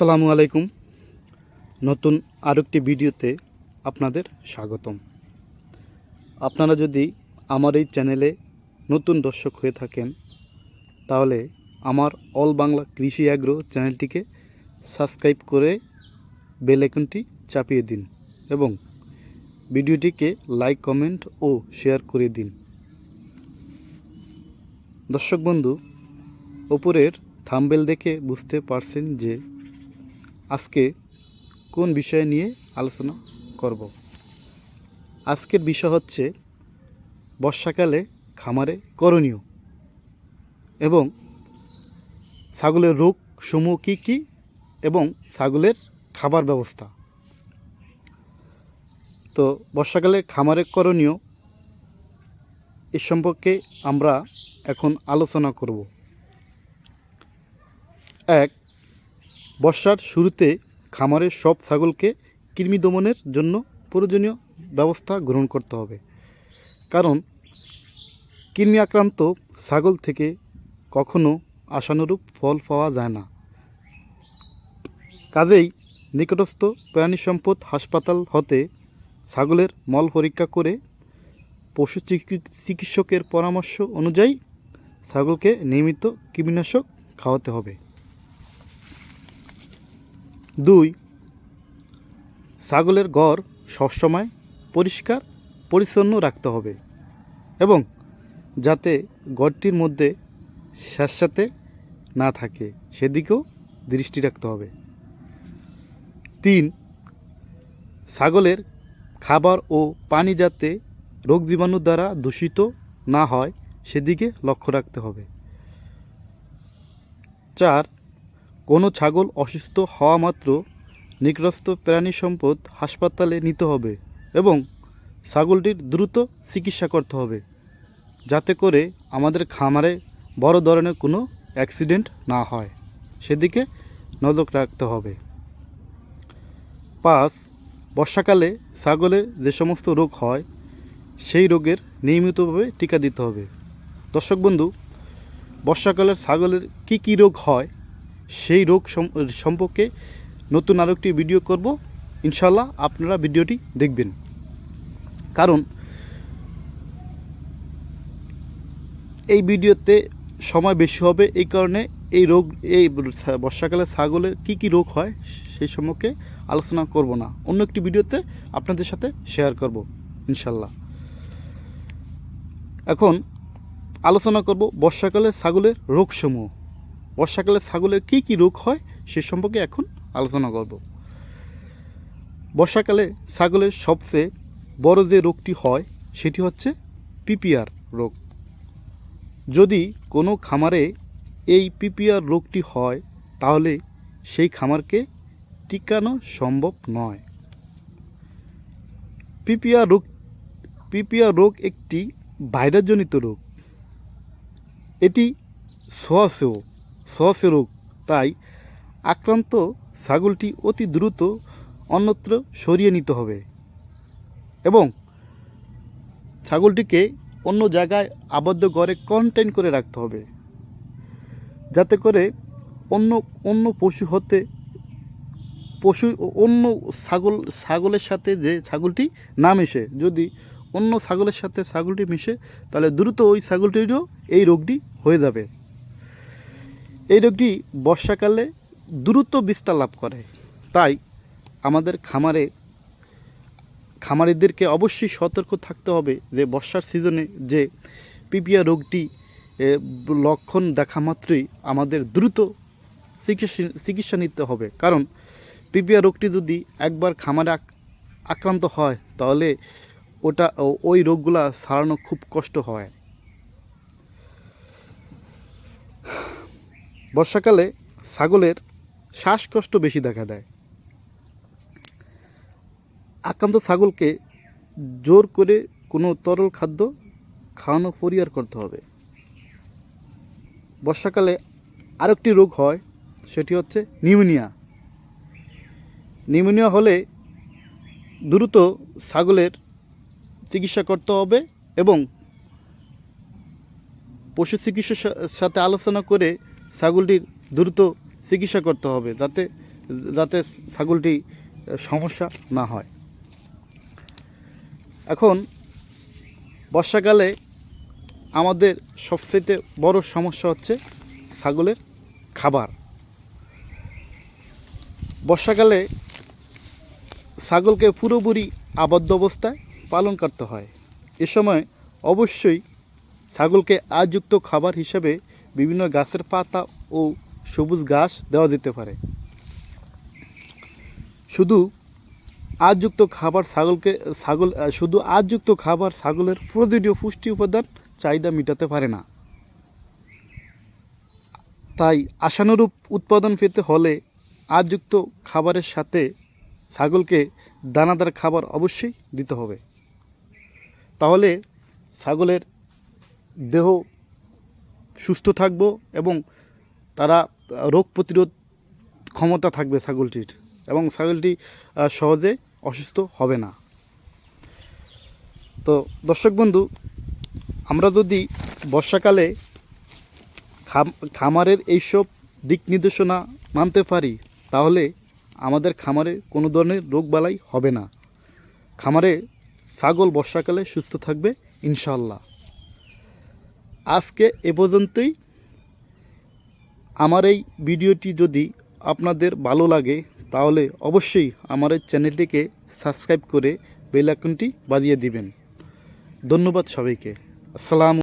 আসসালামু আলাইকুম। নতুন আরেকটি ভিডিওতে আপনাদের স্বাগতম। আপনারা যদি আমার এই চ্যানেলে নতুন দর্শক হয়ে থাকেন, তাহলে আমার অল বাংলা কৃষি অ্যাগ্রো চ্যানেলটিকে সাবস্ক্রাইব করে বেল চাপিয়ে দিন এবং ভিডিওটিকে লাইক, কমেন্ট ও শেয়ার করে দিন। দর্শক বন্ধু, ওপরের থাম্বেল দেখে বুঝতে পারছেন যে আজকে কোন বিষয় নিয়ে আলোচনা করব? আজকের বিষয় হচ্ছে বর্ষাকালে খামারে করণীয় এবং ছাগলের রোগ সমূহ কী কী এবং ছাগলের খাবার ব্যবস্থা। তো বর্ষাকালে খামারে করণীয় এ সম্পর্কে আমরা এখন আলোচনা করব। এক বর্ষার শুরুতে খামারের সব ছাগলকে কৃমি দমনের জন্য প্রয়োজনীয় ব্যবস্থা গ্রহণ করতে হবে। কারণ কৃমি আক্রান্ত ছাগল থেকে কখনো আশানুরূপ ফল পাওয়া যায় না। কাজেই নিকটস্থ প্রাণী সম্পদ হাসপাতাল হতে ছাগলের মল পরীক্ষা করে পশু চিকি- চিকিৎসকের পরামর্শ অনুযায়ী ছাগলকে নিয়মিত কৃমিনাশক খাওয়াতে হবে। দুই, ছাগলের গড় সবসময় পরিষ্কার, পরিচ্ছন্ন রাখতে হবে এবং যাতে গড়টির মধ্যে স্যাঁতস্যাঁতে না থাকে, সেদিকেও দৃষ্টি রাখতে হবে। তিন, ছাগলের খাবার ও পানি যাতে রোগ জীবাণু দ্বারা দূষিত না হয়, সেদিকে লক্ষ্য রাখতে হবে। চার কোনো ছাগল অসুস্থ হওয়া মাত্র নিকটস্থ প্রাণী সম্পদ হাসপাতালে নিতে হবে এবং ছাগলটির দ্রুত চিকিৎসা করতে হবে, যাতে করে আমাদের খামারে বড় ধরনের কোনো অ্যাক্সিডেন্ট না হয়। সেদিকে নজর রাখতে হবে। পাঁচ, বর্ষাকালে ছাগলের যে সমস্ত রোগ হয়, সেই রোগের নিয়মিতভাবে টিকা দিতে হবে। দর্শক বন্ধু, বর্ষাকালের ছাগলের কি কি রোগ হয় সেই রোগ সম- সম্পর্কে নতুন আরও একটি ভিডিও করব। ইনশাল্লাহ আপনারা ভিডিওটি দেখবেন। কারণ এই ভিডিওতে সময় বেশি হবে, এই কারণে এই রোগ, এই বর্ষাকালে ছাগলের কি কি রোগ হয় সেই সম্পর্কে আলোচনা করব না। অন্য একটি ভিডিওতে আপনাদের সাথে শেয়ার করব ইনশাল্লাহ এখন আলোচনা করব বর্ষাকালে ছাগলের রোগসমূহ। বর্ষাকালে ছাগলের কি কি রোগ হয় সে সম্পর্কে এখন আলোচনা করব। বর্ষাকালে ছাগলের সবচেয়ে বড় যে রোগটি হয় সেটি হচ্ছে পিপিআর রোগ। যদি কোনো খামারে এই পিপিআর রোগটি হয়, তাহলে সেই খামারকে টিকানো সম্ভব নয়। পিপিআর রোগ পিপিআর রোগ একটি ভাইরাসজনিত রোগ। এটি সোয়াশেও সহসে রোগ তাই আক্রান্ত ছাগলটি অতি দ্রুত অন্যত্র সরিয়ে নিতে হবে এবং ছাগলটিকে অন্য জায়গায় আবদ্ধ ঘরে কন্টেন করে রাখতে হবে যাতে করে অন্য অন্য পশু হতে, পশু, অন্য ছাগল, ছাগলের সাথে যে ছাগলটি না মিশে, যদি অন্য ছাগলের সাথে ছাগলটি মিশে, তাহলে দ্রুত ওই ছাগলটিরও এই রোগটি হয়ে যাবে। এই রোগটি বর্ষাকালে দ্রুত বিস্তার লাভ করে। তাই আমাদের খামারে, খামারিদেরকে অবশ্যই সতর্ক থাকতে হবে যে বর্ষার সিজনে যে পিপিয়া রোগটি লক্ষণ দেখা মাত্রই আমাদের দ্রুত চিকিৎসা চিকিৎসা নিতে হবে। কারণ পিপিয়া রোগটি যদি একবার খামারে আক্রান্ত হয়, তাহলে ওটা, ওই রোগগুলা সারানো খুব কষ্ট হয়। বর্ষাকালে ছাগলের শ্বাসকষ্ট বেশি দেখা দেয়। আক্রান্ত ছাগলকে জোর করে কোনো তরল খাদ্য খাওয়ানো পরিহার করতে হবে। বর্ষাকালে আরেকটি রোগ হয়, সেটি হচ্ছে নিউমোনিয়া। নিউমোনিয়া হলে দ্রুত ছাগলের চিকিৎসা করতে হবে এবং পশু চিকিৎসার সাথে আলোচনা করে ছাগলটির দ্রুত চিকিৎসা করতে হবে যাতে যাতে ছাগলটি সমস্যা না হয়। এখন, বর্ষাকালে আমাদের সবচেয়ে বড় সমস্যা হচ্ছে ছাগলের খাবার। বর্ষাকালে ছাগলকে পুরোপুরি আবদ্ধ অবস্থায় পালন করতে হয়। এ সময় অবশ্যই ছাগলকে আযুক্ত খাবার হিসেবে বিভিন্ন গাছের পাতা ও সবুজ ঘাস দেওয়া যেতে পারে। শুধু আজযুক্ত খাবার ছাগলকে, ছাগল শুধু আজযুক্ত খাবার ছাগলের প্রয়োজনীয় পুষ্টি উপাদান চাহিদা মেটাতে পারে না। তাই আশানুরূপ উৎপাদন পেতে হলে আজযুক্ত খাবারের সাথে ছাগলকে দানাদার খাবার অবশ্যই দিতে হবে। তাহলে ছাগলের দেহ সুস্থ থাকব এবং তারা রোগ প্রতিরোধ ক্ষমতা থাকবে ছাগলটির এবং ছাগলটি সহজে অসুস্থ হবে না। তো দর্শক বন্ধু, আমরা যদি বর্ষাকালে খাম- খামারের এইসব দিক নির্দেশনা মানতে পারি, তাহলে আমাদের খামারে কোনো ধরনের রোগবালাই হবে না। খামারে ছাগল বর্ষাকালে সুস্থ থাকবে ইনশাল্লাহ আজকে এ পর্যন্তই। আমার এই ভিডিওটি যদি আপনাদের ভালো লাগে, তাহলে অবশ্যই আমার এই চ্যানেলটিকে সাবস্ক্রাইব করে বেলাকনটি বাজিয়ে দিবেন। ধন্যবাদ সবাইকে। আসসালাম